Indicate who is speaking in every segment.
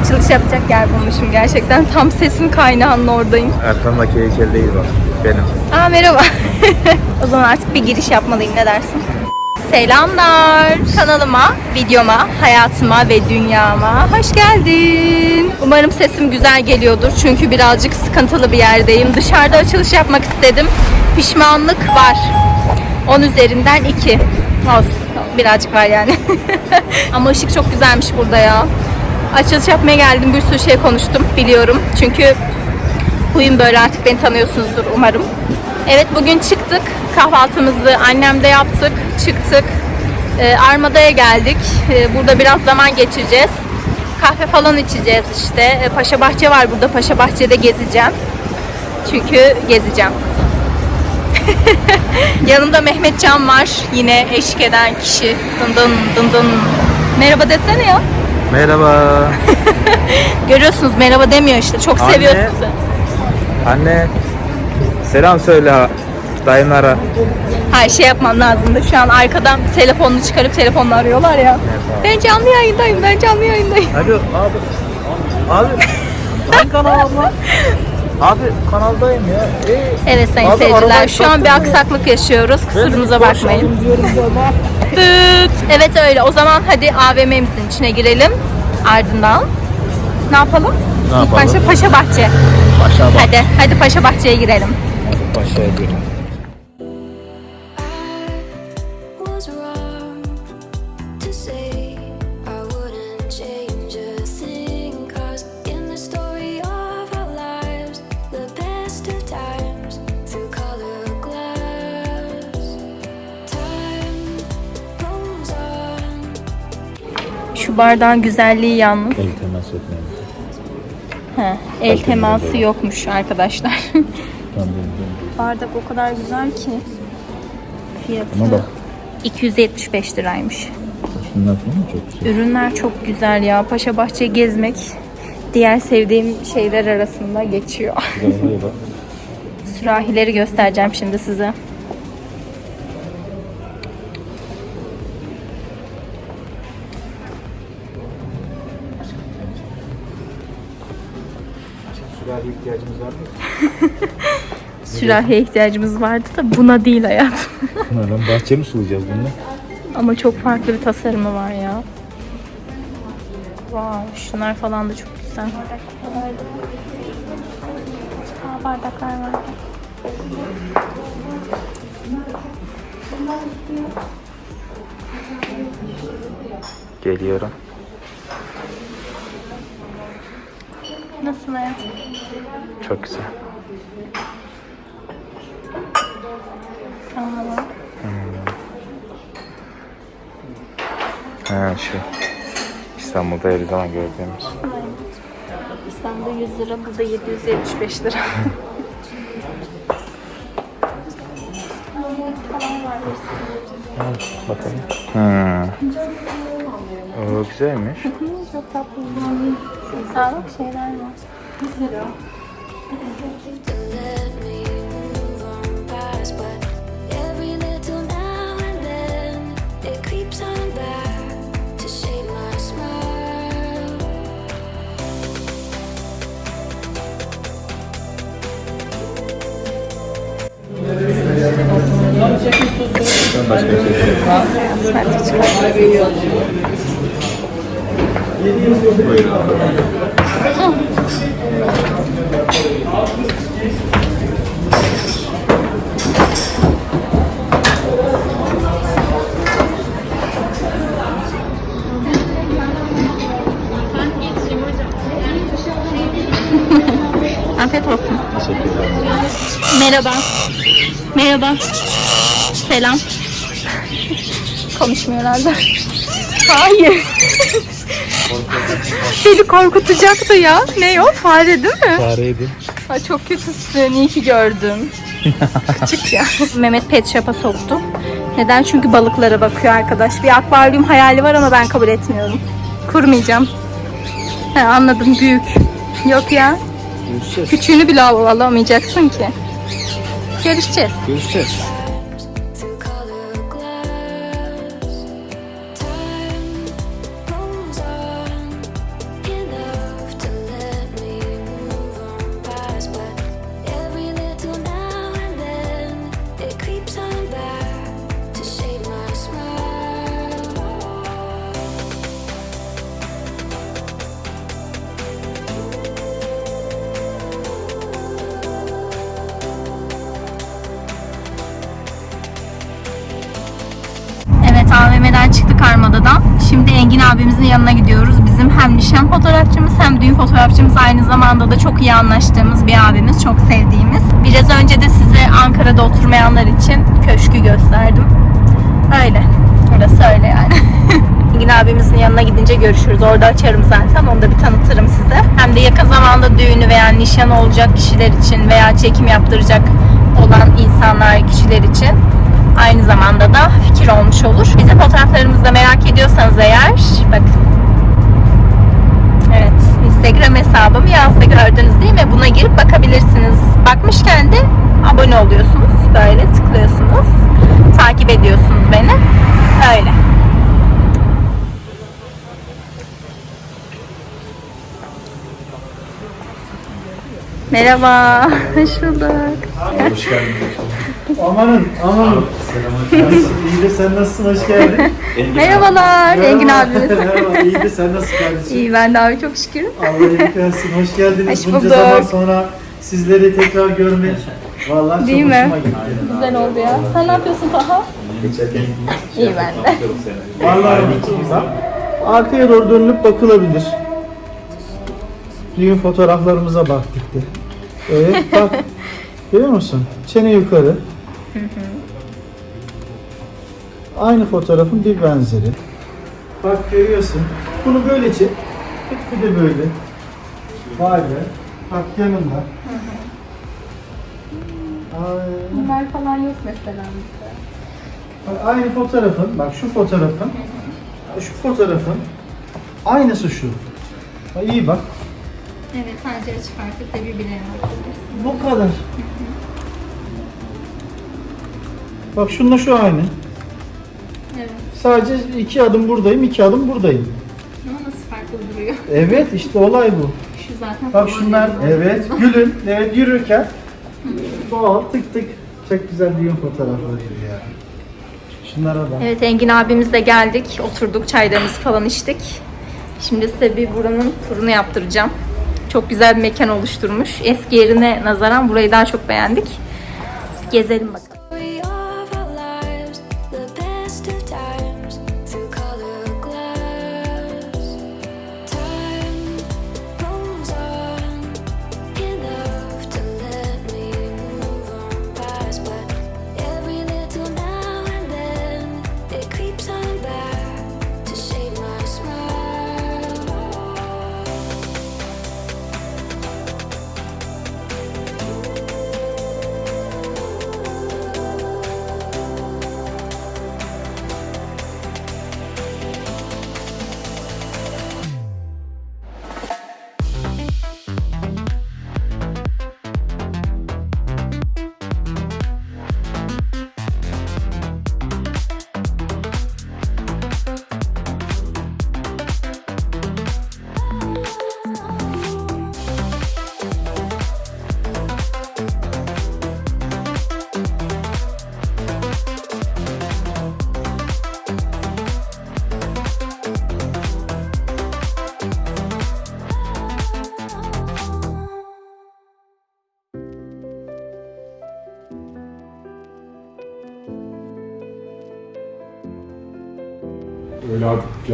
Speaker 1: açılış yapacak yer bulmuşum gerçekten. Tam sesin kaynağının oradayım.
Speaker 2: Arkamdaki heykel değil bak. Benim.
Speaker 1: Aa merhaba. o zaman artık bir giriş yapmalıyım ne dersin? Selamlar. Kanalıma, videoma, hayatıma ve dünyama hoş geldin. Umarım sesim güzel geliyordur çünkü birazcık sıkıntılı bir yerdeyim. Dışarıda açılış yapmak istedim. Pişmanlık var. 10 üzerinden 2. Olsun. Birazcık var yani. Ama ışık çok güzelmiş burada ya. Açılış yapmaya geldim. Bir sürü şey konuştum. Biliyorum. Çünkü huyum böyle artık beni tanıyorsunuzdur umarım. Evet bugün çıktık. Kahvaltımızı annemde yaptık. Çıktık. Ee, Armada'ya geldik. Ee, burada biraz zaman geçireceğiz. Kahve falan içeceğiz işte. Ee, Paşa Bahçe var burada. Paşa Bahçe'de gezeceğim. Çünkü gezeceğim. Yanımda Mehmet Can var. Yine eşlik eden kişi. Dın dın dın dın. Merhaba desene ya.
Speaker 2: Merhaba.
Speaker 1: Görüyorsunuz merhaba demiyor işte. Çok
Speaker 2: Anne.
Speaker 1: seviyor sizi.
Speaker 2: Anne. Selam söyle dayımlara.
Speaker 1: Hayır şey yapmam lazımdı. Şu an arkadan telefonunu çıkarıp telefonla arıyorlar ya. Ben canlı yayındayım, ben canlı yayındayım.
Speaker 2: Alo abi. Abi. Hangi kanal abla? Abi kanaldayım ya. Ee,
Speaker 1: Evet sayın
Speaker 2: Abi,
Speaker 1: seyirciler şu an bir aksaklık yaşıyoruz. Kusurumuza bakmayın. Evet öyle. O zaman hadi AVM'mizin içine girelim. Ardından ne yapalım?
Speaker 2: Ne
Speaker 1: İlk
Speaker 2: yapalım?
Speaker 1: başta Paşa Bahçe.
Speaker 2: Aşağı bak.
Speaker 1: Hadi, hadi Paşa Bahçe'ye girelim.
Speaker 2: Aşağıya girelim.
Speaker 1: Bardağın güzelliği yalnız.
Speaker 2: El temas etmeyin.
Speaker 1: He, el teması yokmuş arkadaşlar.
Speaker 2: Tamam.
Speaker 1: Bardak o kadar güzel ki. Fiyatı
Speaker 2: Ama bak.
Speaker 1: 275 liraymış.
Speaker 2: Şunlar falan çok güzel?
Speaker 1: Ürünler çok güzel ya. Paşa Bahçe gezmek diğer sevdiğim şeyler arasında geçiyor.
Speaker 2: Güzel bak.
Speaker 1: Sürahileri göstereceğim şimdi size.
Speaker 2: İhtiyacımız var mı?
Speaker 1: Sürahiye ihtiyacımız vardı da buna değil hayatım.
Speaker 2: Bunlardan bahçe mi sulayacağız bununla?
Speaker 1: Ama çok farklı bir tasarımı var ya. Wow, şunlar falan da çok güzel. Aa, bardaklar var.
Speaker 2: Geliyorum.
Speaker 1: Nasıl hayatım?
Speaker 2: Çok güzel.
Speaker 1: Tamam.
Speaker 2: Ha şu. İstanbul'da her zaman gördüğümüz.
Speaker 1: İstanbul'da 100 lira, burada 775 lira.
Speaker 2: Bakalım. Hmm. O güzelmiş.
Speaker 1: Çok tatlı. Sağlık şeyler var.
Speaker 3: to let
Speaker 1: Merhaba. Merhaba. Selam. Konuşmuyor herhalde. Hayır. Beni korkutacaktı ya. Ne o? Fare değil mi?
Speaker 2: Fareydim.
Speaker 1: Ay çok kötüsün. İyi ki gördüm. Küçük ya. Mehmet pet shop'a soktu. Neden? Çünkü balıklara bakıyor arkadaş. Bir akvaryum hayali var ama ben kabul etmiyorum. Kurmayacağım. He, anladım. Büyük. Yok ya.
Speaker 2: Görüşeceğiz.
Speaker 1: Küçüğünü bile al- alamayacaksın ki. Görüşeceğiz.
Speaker 2: Görüşeceğiz.
Speaker 1: Armada'dan. Şimdi Engin abimizin yanına gidiyoruz. Bizim hem nişan fotoğrafçımız hem düğün fotoğrafçımız aynı zamanda da çok iyi anlaştığımız bir abimiz. Çok sevdiğimiz. Biraz önce de size Ankara'da oturmayanlar için köşkü gösterdim. Öyle. Orası öyle yani. Engin abimizin yanına gidince görüşürüz. Orada açarım zaten. Onu da bir tanıtırım size. Hem de yakın zamanda düğünü veya nişan olacak kişiler için veya çekim yaptıracak olan insanlar, kişiler için aynı zamanda da fikir olmuş olur. Bizim fotoğraflarımızı da merak ediyorsanız eğer bakın. Evet, Instagram hesabım yazdı gördünüz değil mi? Buna girip bakabilirsiniz. Bakmışken de abone oluyorsunuz. Böyle tıklıyorsunuz. Takip ediyorsunuz beni. Öyle. Merhaba, hoş bulduk.
Speaker 4: Hoş geldin.
Speaker 2: Amanın amanın. İyi de sen nasılsın? Hoş geldin.
Speaker 1: Merhabalar, Engin abimiz.
Speaker 2: Merhaba. İyi de sen nasılsın kardeşim?
Speaker 1: İyi ben de abi çok şükür.
Speaker 2: Allah iyilik versin. Hoş geldiniz.
Speaker 1: Hoş
Speaker 2: Bunca
Speaker 1: bulduk.
Speaker 2: zaman sonra sizleri tekrar görmek. Vallahi
Speaker 1: Değil
Speaker 2: çok
Speaker 1: mi?
Speaker 2: hoşuma gitti.
Speaker 1: Güzel oldu ya. Sen ne yapıyorsun Taha? İyi ben de.
Speaker 2: Vallahi arkaya doğru dönülüp bakılabilir. Düğün fotoğraflarımıza baktık de. Evet bak. Görüyor musun? Çene yukarı. Aynı fotoğrafın bir benzeri. Bak görüyorsun. Bunu böyle çek. Bir de böyle. Vay be. Bak yanında. Ay.
Speaker 1: Bunlar falan yok mesela bizde.
Speaker 2: Bak aynı fotoğrafın, bak şu fotoğrafın, şu fotoğrafın aynısı şu. Bak iyi bak.
Speaker 1: Evet sadece açık farklı tabii bilemem.
Speaker 2: Bu kadar. Bak şununla şu aynı.
Speaker 1: Evet.
Speaker 2: Sadece iki adım buradayım, iki adım buradayım.
Speaker 1: Ama nasıl farklı duruyor?
Speaker 2: Evet işte olay bu.
Speaker 1: Şu zaten
Speaker 2: Bak şunlar evet gülün evet yürürken doğal tık tık çok güzel düğün fotoğrafları ya. Şunlara bak.
Speaker 1: Evet Engin abimizle geldik. Oturduk çaylarımızı falan içtik. Şimdi size bir buranın turunu yaptıracağım. Çok güzel bir mekan oluşturmuş. Eski yerine nazaran burayı daha çok beğendik. Gezelim bakalım.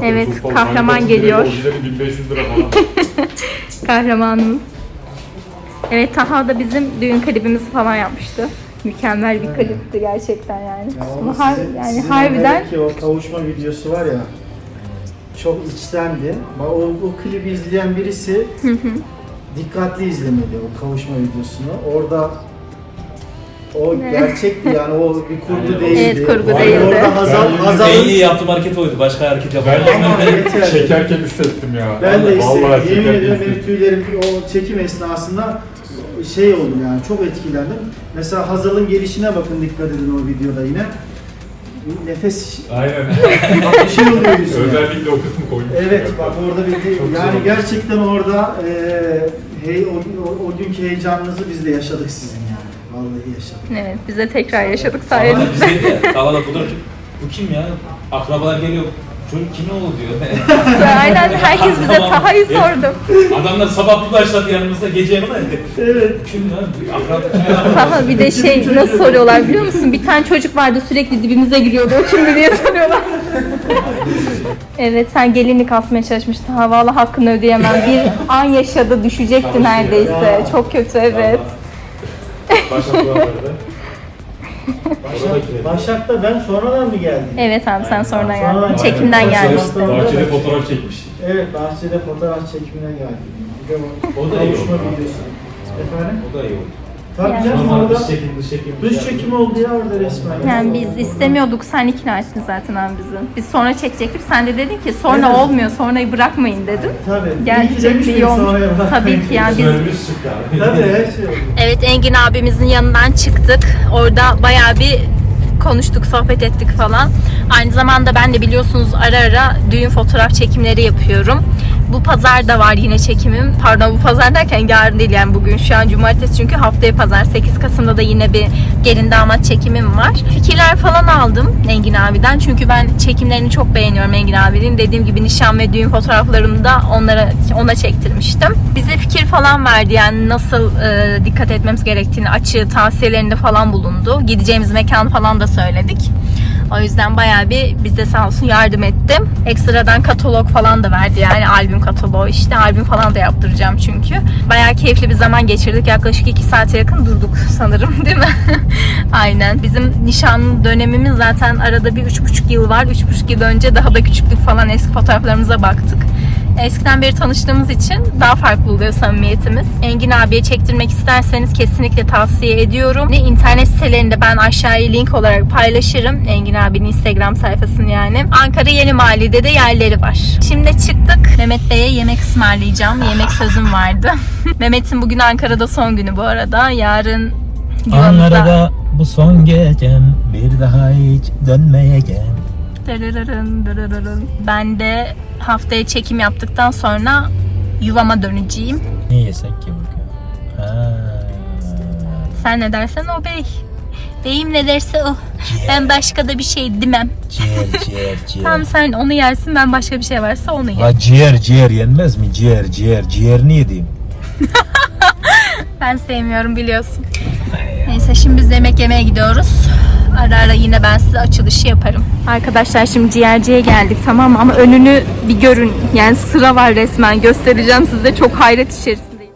Speaker 4: Fiyatları
Speaker 1: Evet,
Speaker 4: çok fazla.
Speaker 1: kahraman geliyor.
Speaker 4: Orijinali 1500 lira falan.
Speaker 1: Kahramanımız. Evet Taha da bizim düğün klibimizi falan yapmıştı. Mükemmel bir klipti gerçekten yani. Ama har- yani harbiden
Speaker 2: ki o kavuşma videosu var ya çok içtendi. Bak O, o klibi izleyen birisi dikkatli izlemeli o kavuşma videosunu. Orada o gerçekti yani o bir kurgu değildi.
Speaker 1: Evet, kurgu
Speaker 2: Yani
Speaker 1: değildi.
Speaker 2: Orada Hazal,
Speaker 4: Ben-
Speaker 2: Hazal'ın
Speaker 5: En iyi yaptığım hareket oydu. Başka hareket
Speaker 4: Ben
Speaker 5: yapamadım.
Speaker 2: Ama yeter.
Speaker 4: çekerken hissettim ya.
Speaker 2: Ben de
Speaker 4: Vallahi
Speaker 2: işte yemin
Speaker 4: çekerken
Speaker 2: ediyorum benim
Speaker 4: hissettim.
Speaker 2: tüylerim o çekim esnasında şey oldu yani çok etkilendim. Mesela Hazal'ın gelişine bakın dikkat edin o videoda yine. Nefes
Speaker 4: Aynen.
Speaker 2: bir şey oluyor yüzüne.
Speaker 4: Özellikle o kısmı koymuş.
Speaker 2: Evet bak orada bir
Speaker 4: Çok güzel
Speaker 2: yani gerçekten orada e, hey, o, o, o günkü heyecanınızı biz de yaşadık sizin yani. Vallahi yaşadık.
Speaker 1: evet biz de tekrar yaşadık
Speaker 5: Bana
Speaker 1: sayenizde.
Speaker 5: bize de Tavada fotoğraf Bu kim ya? Akrabalar geliyor. Çocuk kimin oğlu diyor.
Speaker 1: Aynen herkes bize Taha'yı sordu.
Speaker 5: Adamlar sabah bir başladı yanımızda gece yanıma.
Speaker 2: Evet.
Speaker 5: Kim ya? Akraba.
Speaker 1: Taha bir de şey nasıl soruyorlar biliyor musun? Bir tane çocuk vardı sürekli dibimize giriyordu. O kimdi diye soruyorlar. Evet sen gelinlik asmaya çalışmıştın. Havalı hakkını ödeyemem. Bir an yaşadı düşecekti neredeyse.
Speaker 2: Ya.
Speaker 1: Çok kötü evet.
Speaker 5: Başaklar'da.
Speaker 2: Başak, Başak'ta ben sonradan mı geldim?
Speaker 1: Evet abi sen sonra
Speaker 2: Sonradan
Speaker 1: geldin. Çekimden
Speaker 2: geldim.
Speaker 1: gelmiştin.
Speaker 4: Bahçede fotoğraf çekmiştik.
Speaker 2: Evet, bahçede fotoğraf çekimine geldim. Bir de bu
Speaker 5: O da iyi
Speaker 2: kavuşma
Speaker 5: oldu.
Speaker 2: videosu. Efendim?
Speaker 5: O da iyi oldu.
Speaker 2: Tabii
Speaker 1: Yani.
Speaker 2: canım orada
Speaker 5: dış çekim, dış çekim.
Speaker 2: dış çekim oldu ya orada resmen.
Speaker 1: Yani biz istemiyorduk. Sen ikna ettin zaten abi bizi. Biz sonra çekecektik. Sen de dedin ki sonra
Speaker 2: Evet.
Speaker 1: olmuyor. Sonrayı bırakmayın dedin.
Speaker 2: Tabii. iyi ki
Speaker 1: Gerçekten
Speaker 2: demiş
Speaker 1: iyi
Speaker 2: miyim
Speaker 1: olmuş.
Speaker 2: sonraya bak.
Speaker 1: Tabii ki yani biz
Speaker 5: Sözümüz çıktı abi.
Speaker 2: Tabii her şey oldu.
Speaker 1: Evet Engin abimizin yanından çıktık. Orada bayağı bir konuştuk, sohbet ettik falan. Aynı zamanda ben de biliyorsunuz ara ara düğün fotoğraf çekimleri yapıyorum. Bu pazar da var yine çekimim. Pardon bu pazar derken yarın değil yani bugün. Şu an cumartesi çünkü haftaya pazar. 8 Kasım'da da yine bir gelin damat çekimim var. Fikirler falan aldım Engin abiden. Çünkü ben çekimlerini çok beğeniyorum Engin abinin. Dediğim gibi nişan ve düğün fotoğraflarımı da onlara ona çektirmiştim. Bize fikir falan verdi yani nasıl e, dikkat etmemiz gerektiğini açığı tavsiyelerinde falan bulundu. Gideceğimiz mekan falan da söyledik. O yüzden bayağı bir bize sağ olsun yardım etti. Ekstradan katalog falan da verdi yani albüm kataloğu işte albüm falan da yaptıracağım çünkü. Bayağı keyifli bir zaman geçirdik. Yaklaşık 2 saate yakın durduk sanırım değil mi? Aynen. Bizim nişan dönemimiz zaten arada bir 3,5 yıl var. 3,5 yıl önce daha da küçüklük falan eski fotoğraflarımıza baktık. Eskiden beri tanıştığımız için daha farklı oluyor samimiyetimiz. Engin abiye çektirmek isterseniz kesinlikle tavsiye ediyorum. Ne internet sitelerinde ben aşağıya link olarak paylaşırım. Engin abinin Instagram sayfasını yani. Ankara Yeni Mahalle'de de yerleri var. Şimdi çıktık. Mehmet Bey'e yemek ısmarlayacağım. Yemek sözüm vardı. Mehmet'in bugün Ankara'da son günü bu arada. Yarın.
Speaker 6: Ankara'da bu son gecem bir daha hiç dönmeyeceğim.
Speaker 1: Dırırırın, dırırırın. Ben de haftaya çekim yaptıktan sonra yuvama döneceğim.
Speaker 6: Ne yesek ki bugün? Ha.
Speaker 1: Sen ne dersen o bey. Beyim ne derse o. Ben başka da bir şey demem.
Speaker 6: Ciğer ciğer ciğer.
Speaker 1: Tamam sen onu yersin ben başka bir şey varsa onu yerim.
Speaker 6: La ciğer ciğer yenmez mi? Ciğer ciğer ciğer niye diyeyim?
Speaker 1: Ben sevmiyorum biliyorsun. Neyse şimdi biz yemek yemeye gidiyoruz. Ara ara yine ben size açılışı yaparım. Arkadaşlar şimdi ciğerciye geldik tamam mı? Ama önünü bir görün. Yani sıra var resmen. Göstereceğim size. Çok hayret içerisindeyim.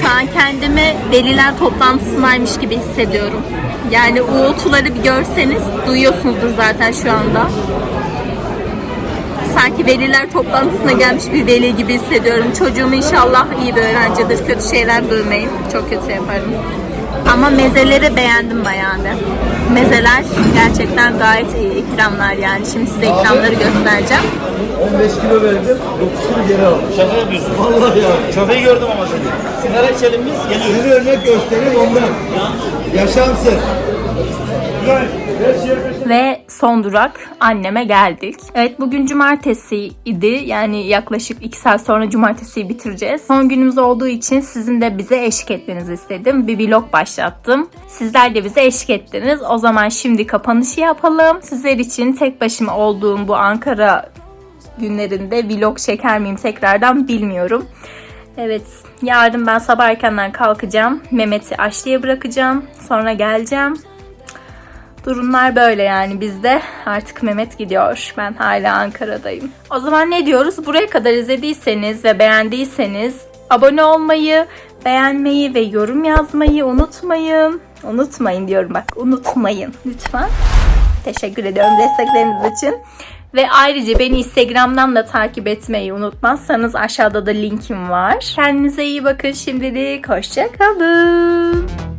Speaker 1: Şu an kendimi veliler toplantısındaymış gibi hissediyorum. Yani uğultuları bir görseniz duyuyorsunuzdur zaten şu anda. Sanki veliler toplantısına gelmiş bir veli gibi hissediyorum. Çocuğum inşallah iyi bir öğrencidir. Kötü şeyler duymayın. Çok kötü yaparım. Ama mezeleri beğendim bayağı bir. Mezeler gerçekten gayet iyi ikramlar yani. Şimdi size ikramları göstereceğim.
Speaker 2: 15 kilo verdim, 9 kilo geri aldım.
Speaker 5: Şaka yapıyorsun.
Speaker 2: Vallahi ya.
Speaker 5: Köpeği gördüm ama seni. Sigara içelim biz. Geliyoruz.
Speaker 2: Bir örnek göstereyim ondan. Yaşansın.
Speaker 1: Ve son durak anneme geldik. Evet bugün cumartesi idi. Yani yaklaşık 2 saat sonra cumartesiyi bitireceğiz. Son günümüz olduğu için sizin de bize eşlik etmenizi istedim. Bir vlog başlattım. Sizler de bize eşlik ettiniz. O zaman şimdi kapanışı yapalım. Sizler için tek başıma olduğum bu Ankara günlerinde vlog çeker miyim tekrardan bilmiyorum. Evet, yarın ben sabah erkenden kalkacağım. Mehmet'i Aşlı'ya bırakacağım. Sonra geleceğim. Durumlar böyle yani bizde. Artık Mehmet gidiyor. Ben hala Ankara'dayım. O zaman ne diyoruz? Buraya kadar izlediyseniz ve beğendiyseniz abone olmayı, beğenmeyi ve yorum yazmayı unutmayın. Unutmayın diyorum bak. Unutmayın lütfen. Teşekkür ediyorum destekleriniz için. Ve ayrıca beni Instagram'dan da takip etmeyi unutmazsanız aşağıda da linkim var. Kendinize iyi bakın şimdilik. Hoşçakalın.